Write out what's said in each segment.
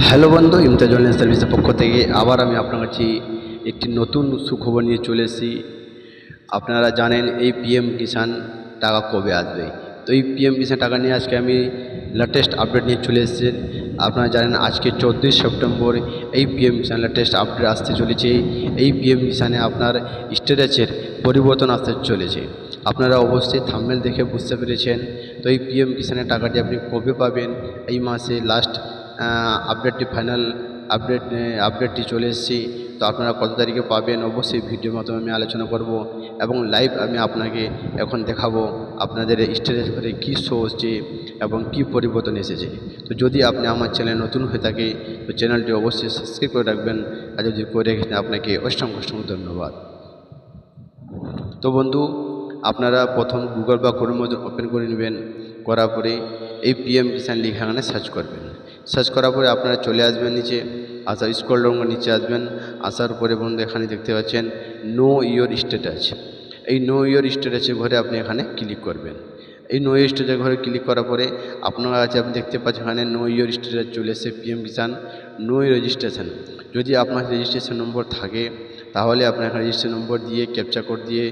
Hello বন্ধু Imtaz online সার্ভিসের পক্ষ থেকে আবার আমি আপনার কাছে একটি নতুন সুখবর নিয়ে চলে এসেছি। আপনারা জানেন এই পিএম কিষাণ টাকা কবে আসবে। তো এই পিএম কিষান টাকা নিয়ে আজকে আমি লেটেস্ট আপডেট নিয়ে চলে এসেছি। আপনারা জানেন আজকে চোদ্দোই সেপ্টেম্বর এই পিএম কিষান লেটেস্ট আপডেট আসতে চলেছে। এই পিএম কিষানে আপনার স্ট্যাটাসের পরিবর্তন আসতে চলেছে। আপনারা অবশ্যই থাম্বেল দেখে বুঝতে পেরেছেন। তো এই পিএম কিষানের টাকাটি আপনি কবে পাবেন? এই মাসে লাস্ট আপডেটটি ফাইনাল আপডেট আপডেটটি চলে এসেছি। তো আপনারা কত তারিখে পাবেন অবশ্যই ভিডিওর মাধ্যমে আমি আলোচনা করব এবং লাইভ আমি আপনাকে এখন দেখাবো আপনাদের স্টেটাস করে কী শো হচ্ছে এবং কী পরিবর্তন এসেছে। তো যদি আপনি আমার চ্যানেল নতুন হয়ে থাকে, তো চ্যানেলটি অবশ্যই সাবস্ক্রাইব করে রাখবেন। আর যদি করে রেখেছেন, আপনাকে অসংখ্য অসংখ্য ধন্যবাদ। তো বন্ধু, আপনারা প্রথম গুগল বা কোনো মধ্যে ওপেন করে নেবেন। করার পরে এই পিএম কিষাণ লেখা এখানে সার্চ করবেন। সার্চ করার পরে আপনারা চলে আসবেন নিচে। আসার ডাউন করে নিচে আসবেন। আসার পরে বন্ধু এখানে দেখতে পাচ্ছেন নো ইয়োর স্ট্যাটাস এই নো ইয়োর স্ট্যাটাসের ঘরে আপনি এখানে ক্লিক করবেন। এই নো ইয়োর স্ট্যাটাস ঘরে ক্লিক করার পরে আপনার কাছে আপনি দেখতে পাচ্ছেন, এখানে নো ইয়োর স্ট্যাটাস চলে এসেছে পিএম কিষাণ নো রেজিস্ট্রেশন যদি আপনার রেজিস্ট্রেশন নম্বর থাকে, তাহলে আপনার এখানে রেজিস্ট্রেশন নম্বর দিয়ে ক্যাপচা কোড দিয়ে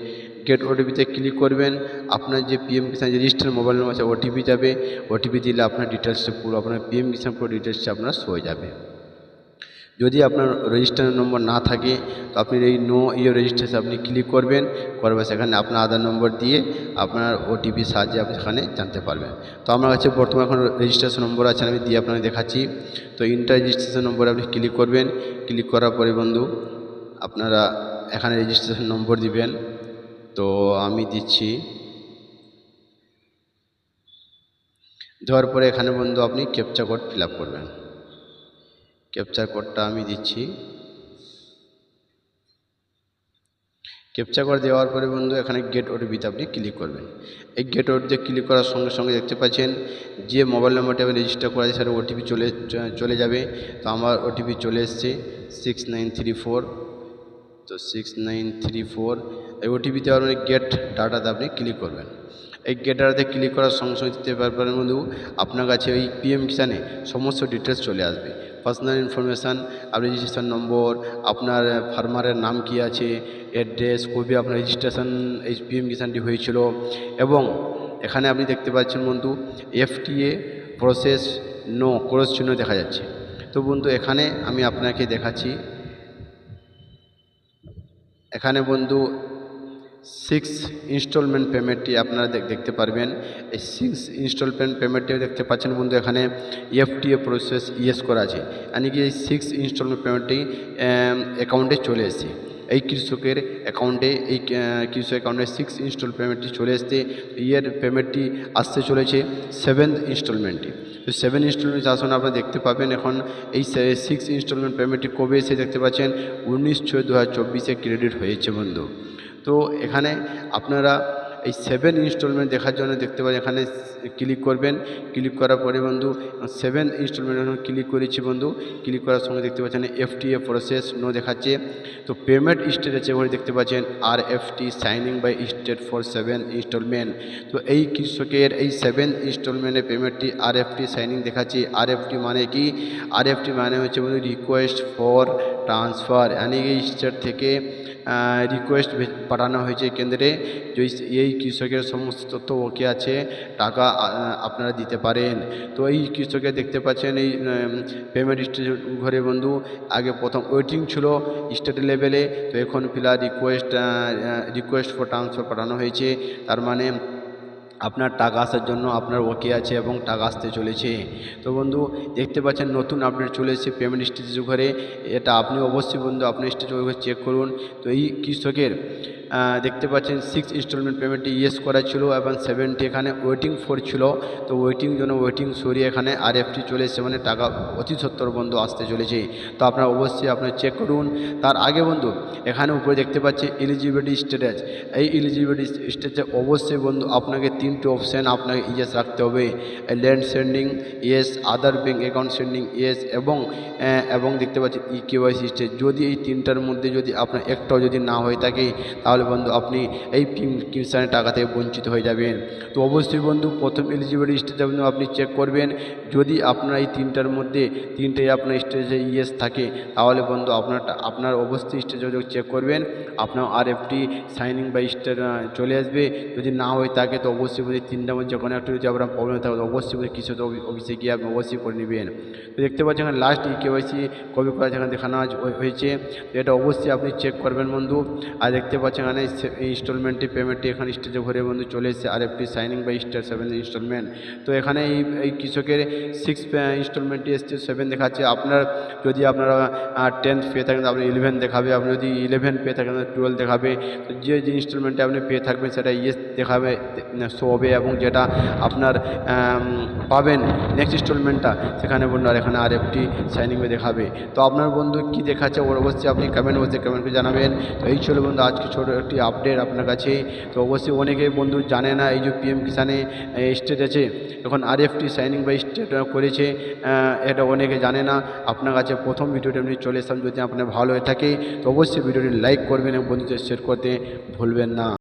গেট ওটিপিতে ক্লিক করবেন। আপনার যে PM Kisan register mobile number আছে ওটিপি যাবে। ওটিপি দিলে আপনার ডিটেলসটা পুরো, আপনার পিএম কিষাণ পুরো ডিটেলসটা আপনার হয়ে যাবে। যদি আপনার রেজিস্টার নম্বর না থাকে, তো আপনি এই নো ইয়ে রেজিস্ট্রেশন আপনি ক্লিক করবেন। করবে সেখানে আপনার আধার নম্বর দিয়ে আপনার ওটিপি সাহায্যে আপনি সেখানে জানতে পারবেন। তো আমার কাছে বর্তমানে এখন রেজিস্ট্রেশন নম্বর আছে, আমি দিয়ে আপনাকে দেখাচ্ছি। তো ইন্টার রেজিস্ট্রেশন নম্বরে আপনি ক্লিক করবেন। ক্লিক করার পরে বন্ধু, আপনারা এখানে রেজিস্ট্রেশন নম্বর দিবেন। তো আমি দিচ্ছি। দেওয়ার পরে এখানে বন্ধু আপনি ক্যাপচা কোড ফিল করবেন। ক্যাপচার কোডটা আমি দিচ্ছি। ক্যাপচা কোড দেওয়ার পরে বন্ধু এখানে গেট ওটিপিতে আপনি ক্লিক করবেন। এই গেট ওটিপিতে ক্লিক করার সঙ্গে সঙ্গে দেখতে পাচ্ছেন যে মোবাইল নম্বরটা আমি রেজিস্টার করা আছে সেটা ওটিপি চলে চলে যাবে। তো আমার ওটিপি চলে এসছে সিক্স নাইন থ্রি ফোর তো সিক্স নাইন থ্রি ফোর এই ওটিপি দেওয়ার মানে গেট ডাটাতে আপনি ক্লিক করবেন। এই গেট ডাটাতে ক্লিক করার সঙ্গে সঙ্গে দিতে পারবেন বন্ধু, আপনার কাছে ওই পিএম কিষানে সমস্ত ডিটেলস চলে আসবে। পার্সোনাল ইনফরমেশান আপনি রেজিস্ট্রেশন নম্বর আপনার ফার্মারের নাম কি আছে অ্যাড্রেস কবে আপনার রেজিস্ট্রেশন এই পিএম কিষানটি হয়েছিল এবং এখানে আপনি দেখতে পাচ্ছেন বন্ধু এফটিএ প্রসেস নো ক্রস চিহ্ন দেখা যাচ্ছে। তো বন্ধু, এখানে আমি আপনাকে দেখাচ্ছি। এখানে বন্ধু সিক্স ইনস্টলমেন্ট পেমেন্টটি আপনারা দেখতে পারবেন। এই সিক্স ইনস্টলমেন্ট পেমেন্টটিও দেখতে পাচ্ছেন বন্ধু, এখানে এফটিএ প্রসেস ইয়েস করা আছে। মানে কি এই সিক্স ইনস্টলমেন্ট পেমেন্টটি অ্যাকাউন্টে চলে এসেছে। এই কৃষকের অ্যাকাউন্টে এই কৃষক অ্যাকাউন্টে সিক্স ইনস্টল পেমেন্টটি চলে এসছে। ইয়ের পেমেন্টটি আসতে চলেছে সেভেন্থ ইনস্টলমেন্টটি তো সেভেন ইনস্টলমেন্ট আসুন আপনারা দেখতে পাবেন এখন। এই সিক্স ইনস্টলমেন্ট পেমেন্টটি কবে এসে দেখতে পাচ্ছেন? উনিশ ছয় দু হাজার চব্বিশে ক্রেডিট হয়েছে বন্ধু। তো এখানে আপনারা এই সেভেন ইনস্টলমেন্ট দেখার জন্য দেখতে পাচ্ছেন এখানে ক্লিক করবেন ক্লিক করার পরে বন্ধু সেভেন ইনস্টলমেন্ট ক্লিক করেছি বন্ধু ক্লিক করার সঙ্গে দেখতে পাচ্ছেন এফটিএ প্রসেস নো দেখাচ্ছে। তো পেমেন্ট স্টেটাসে ঘরে দেখতে পাচ্ছেন R F T signing by state for seven instalment তো এই কৃষকের এই সেভেন ইনস্টলমেন্টের পেমেন্টটি আর এফ টি সাইনিং দেখাচ্ছে। আর এফ টি মানে কি? আর এফ টি মানে হচ্ছে বন্ধু রিকোয়েস্ট ফর ট্রান্সফার স্টেট থেকে রিকোয়েস্ট পাঠানো হয়েছে কেন্দ্রে। এই কৃষকের সমস্ত তথ্য ওকে আছে, টাকা আপনারা দিতে পারেন। তো এই কৃষকের দেখতে পাচ্ছেন এই পেমেন্ট ঘরে বন্ধু, আগে প্রথম ওয়েটিং ছিল স্টেট লেভেলে তো এখন ফিলহাল রিকোয়েস্ট রিকোয়েস্ট ফর ট্রান্সফার পাঠানো হয়েছে। তার মানে আপনার টাকা আসার জন্য আপনার ওকে আছে এবং টাকা আসতে চলেছে। তো বন্ধু, দেখতে পাচ্ছেন নতুন আপডেট চলে এসেছে পেমেন্ট স্টেটাস ঘরে এটা আপনি অবশ্যই বন্ধু, আপনার স্টেটাস চেক করুন। তো এই কৃষকের দেখতে পাচ্ছেন সিক্স ইনস্টলমেন্ট পেমেন্টটি ইয়েস করা ছিল এবং সেভেনটি এখানে ওয়েটিং ফোর ছিল। তো ওয়েটিং জন্য ওয়েটিং সরিয়ে এখানে আর এফটি চলে এসেছে মানে টাকা অতি সত্তর বন্ধু আসতে চলেছে। তো আপনারা অবশ্যই আপনার চেক করুন। তার আগে বন্ধু, এখানে উপরে দেখতে পাচ্ছি এলিজিবিলিটি স্ট্যাটাস এই এলিজিবিলিটি স্ট্যাটাসে অবশ্যই বন্ধু আপনাকে তিনটে অপশান আপনাকে ইয়েস রাখতে হবে। Land seeding yes other bank account seeding yes এবং এবং দেখতে পাচ্ছি ই কেওয়াইসি স্টেজ যদি এই তিনটার মধ্যে যদি আপনার একটাও যদি না হয়ে থাকে, তাহলে তাহলে বন্ধু আপনি এই কিষানের টাকা থেকে বঞ্চিত হয়ে যাবেন। তো অবশ্যই বন্ধু প্রথম এলিজিবিলিটি স্টেজে বন্ধু আপনি চেক করবেন। যদি আপনার এই তিনটার মধ্যে তিনটে আপনার স্টেজে ইয়েস থাকে, তাহলে বন্ধু আপনার আপনার অবশ্যই স্টেজে চেক করবেন। আপনার আর এফটি সাইনিং বা স্টেজ চলে আসবে। যদি না হয়ে থাকে, তো অবশ্যই বলি তিনটার মধ্যে যে কোনো একটা যদি আপনার প্রবলেম থাকে, তো অবশ্যই বলি কৃষক অফি- অফিসে গিয়ে আপনি অবশ্যই করে নেবেন। তো দেখতে পাচ্ছেন এখানে লাস্ট ই কেওয়াইসি কবে করা যেখানে দেখানো হয়েছে। তো এটা অবশ্যই আপনি চেক করবেন বন্ধু। আর দেখতে পাচ্ছেন এখানে ইনস্টলমেন্টটি পেমেন্টটি এখানে স্টেজে ভরে বন্ধু চলে এসেছে। আর এফটি সাইনিং বা স্টার সেভেন ইনস্টলমেন্ট। তো এখানে এই এই কৃষকের সিক্স ইনস্টলমেন্টটি এসছে সেভেন দেখাচ্ছে। আপনার যদি আপনারা টেন্থ পেয়ে থাকেন আপনি ইলেভেন দেখাবে। আপনি যদি ইলেভেন পেয়ে থাকেন টুয়েলভ দেখাবে। তো যে যে ইনস্টলমেন্টে আপনি পেয়ে থাকবেন, সেটা ইয়েস দেখাবে শো হবে এবং যেটা আপনার পাবেন নেক্সট ইনস্টলমেন্টটা, সেখানে বন্ধু আর এখানে আর একটি সাইনিং দেখাবে। তো আপনার বন্ধু কী দেখাচ্ছে, ওর অবশ্যই আপনি কমেন্ট বসে কমেন্ট করে জানাবেন। তো এই ছিল বন্ধু আজকে ছোটো একটি আপডেট আপনার কাছে। তো অবশ্যই অনেকে বন্ধু জানে না, এই যে পিএম কিষানে স্টেট আছে। এখন আর এফটি সাইনিং বা স্টেট করেছে এটা অনেকে জানে না। আপনার কাছে প্রথম ভিডিওটি আপনি চলে এসলাম যদি আপনার ভালো হয়ে থাকে, তো অবশ্যই ভিডিওটি লাইক করবেন এবং বন্ধুদের শেয়ার করতে ভুলবেন না।